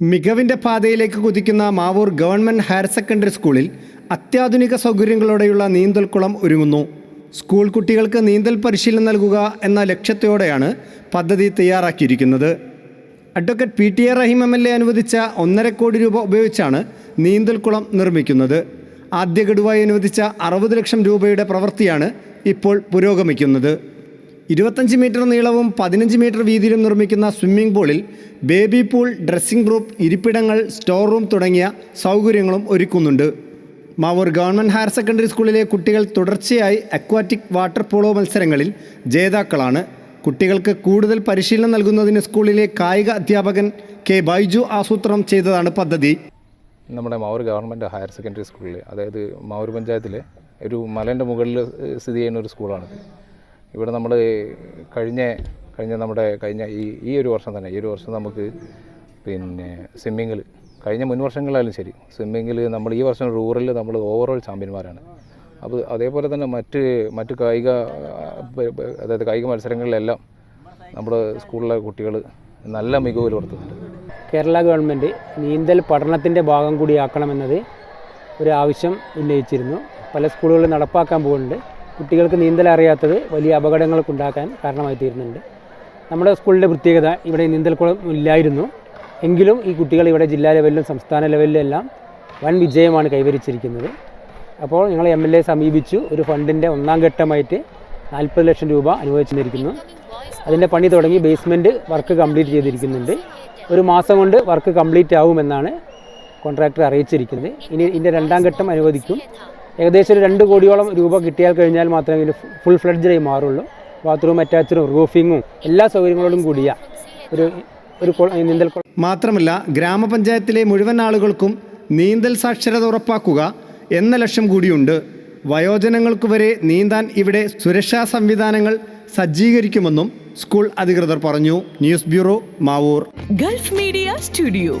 മികവിന്റെ പാതയിലേക്ക് കുതിക്കുന്ന മാവൂർ ഗവൺമെന്റ് ഹയർ സെക്കൻഡറി സ്കൂളിൽ അത്യാധുനിക സൗകര്യങ്ങളോടെയുള്ള നീന്തൽക്കുളം ഒരുങ്ങുന്നു. സ്കൂൾ കുട്ടികൾക്ക് നീന്തൽ പരിശീലനം നൽകുക എന്ന ലക്ഷ്യത്തോടെയാണ് പദ്ധതി തയ്യാറാക്കിയിരിക്കുന്നത്. Advocate P T A Rahim M L A അനുവദിച്ച ഒന്നര കോടി രൂപ ഉപയോഗിച്ചാണ് നീന്തൽക്കുളം നിർമ്മിക്കുന്നത്. ആദ്യ ഗഡുവായി അനുവദിച്ച അറുപത് ലക്ഷം രൂപയുടെ പ്രവൃത്തിയാണ് ഇപ്പോൾ പുരോഗമിക്കുന്നത്. ഇരുപത്തഞ്ച് മീറ്റർ നീളവും പതിനഞ്ച് മീറ്റർ വീതിയിലും നിർമ്മിക്കുന്ന സ്വിമ്മിംഗ് പൂളിൽ ബേബി പൂൾ ഡ്രസ്സിംഗ് റൂം ഇരിപ്പിടങ്ങൾ സ്റ്റോർ റൂം തുടങ്ങിയ സൗകര്യങ്ങളും ഒരുക്കുന്നുണ്ട്. മാവൂർ ഗവൺമെന്റ് ഹയർ സെക്കൻഡറി സ്കൂളിലെ കുട്ടികൾ തുടർച്ചയായി അക്വാറ്റിക് വാട്ടർ പോളോ മത്സരങ്ങളിൽ ജേതാക്കളാണ്. കുട്ടികൾക്ക് കൂടുതൽ പരിശീലനം നൽകുന്നതിന് സ്കൂളിലെ കായിക അധ്യാപകൻ കെ ബൈജു ആസൂത്രണം ചെയ്തതാണ് പദ്ധതി. നമ്മുടെ മാവൂർ ഗവൺമെന്റ് ഹയർ സെക്കൻഡറി സ്കൂളിൽ അതായത് മാവൂർ പഞ്ചായത്തിലെ ഒരു മലേന്റെ മുകളിൽ സ്ഥിതി ചെയ്യുന്ന ഒരു സ്കൂളാണിത്. ഇവിടെ നമ്മൾ കഴിഞ്ഞ കഴിഞ്ഞ നമ്മുടെ കഴിഞ്ഞ ഈ ഈ ഒരു വർഷം തന്നെ ഈ ഒരു വർഷം നമുക്ക് പിന്നെ സ്വിമ്മിങ്ങിൽ കഴിഞ്ഞ മുൻ വർഷങ്ങളിലായാലും ശരി സ്വിമ്മിങ്ങിൽ നമ്മൾ ഈ വർഷം റൂറലിൽ നമ്മൾ ഓവറോൾ ചാമ്പ്യന്മാരാണ്. അപ്പോൾ അതേപോലെ തന്നെ മറ്റ് മറ്റ് കായിക അതായത് കായിക മത്സരങ്ങളിലെല്ലാം നമ്മുടെ സ്കൂളിലെ കുട്ടികൾ നല്ല മികവ് പുലർത്തുന്നുണ്ട് കേരള ഗവൺമെന്റ് നീന്തൽ പഠനത്തിന്റെ ഭാഗം കൂടിയാക്കണമെന്നത് ഒരു ആവശ്യം ഉന്നയിച്ചിരുന്നു. പല സ്കൂളുകളിൽ നടപ്പാക്കാൻ പോകുന്നുണ്ട്. കുട്ടികൾക്ക് നീന്തൽ അറിയാത്തത് വലിയ അപകടങ്ങൾക്ക് ഉണ്ടാക്കാൻ കാരണമായി തീരുന്നുണ്ട്. നമ്മുടെ സ്കൂളിന്റെ പ്രത്യേകത ഇവിടെ നീന്തൽക്കുളം ഇല്ലായിരുന്നു. എങ്കിലും ഈ കുട്ടികൾ ഇവിടെ ജില്ലാ ലെവലിലും സംസ്ഥാന ലെവലിലും എല്ലാം വൻ വിജയമാണ് കൈവരിച്ചിരിക്കുന്നത്. അപ്പോൾ ഞങ്ങൾ എം എൽ എ സമീപിച്ചു. ഒരു ഫണ്ടിന്റെ ഒന്നാം ഘട്ടമായിട്ട് നാൽപ്പത് ലക്ഷം രൂപ അനുവദിച്ചിരിക്കുന്നു. അതിന്റെ പണി തുടങ്ങി ബേസ്മെന്റ് വർക്ക് കംപ്ലീറ്റ് ചെയ്തിരിക്കുന്നുണ്ട്. ഒരു മാസം കൊണ്ട് വർക്ക് കംപ്ലീറ്റ് ആവുമെന്നാണ് കോൺട്രാക്ടർ അറിയിച്ചിരിക്കുന്നത്. ഇനി ഇതിന്റെ രണ്ടാം ഘട്ടം അനുവദിക്കും. ഏകദേശം ഒരു രണ്ട് കോടിയോളം രൂപ കിട്ടിയാൽ കഴിഞ്ഞാൽ മാത്രമേ ഇതിൽ ഫുൾ ഫ്ലഡ്ജായി മാറുള്ളൂ. ബാത്റൂം അറ്റാച്ചഡും റൂഫിങ്ങും എല്ലാ സൗകര്യങ്ങളോടും കൂടിയ ഒരു ഒരു നീന്തൽ മാത്രമല്ല ഗ്രാമപഞ്ചായത്തിലെ മുഴുവൻ ആളുകൾക്കും നീന്തൽ സാക്ഷരത ഉറപ്പാക്കുക എന്ന ലക്ഷ്യം കൂടിയുണ്ട്. വയോജനങ്ങൾക്ക് വരെ നീന്താൻ ഇവിടെ സുരക്ഷാ സംവിധാനങ്ങൾ സജ്ജീകരിക്കുമെന്നും സ്കൂൾ അധികൃതർ പറഞ്ഞു. News bureau Mavoor. Gulf Media Studio.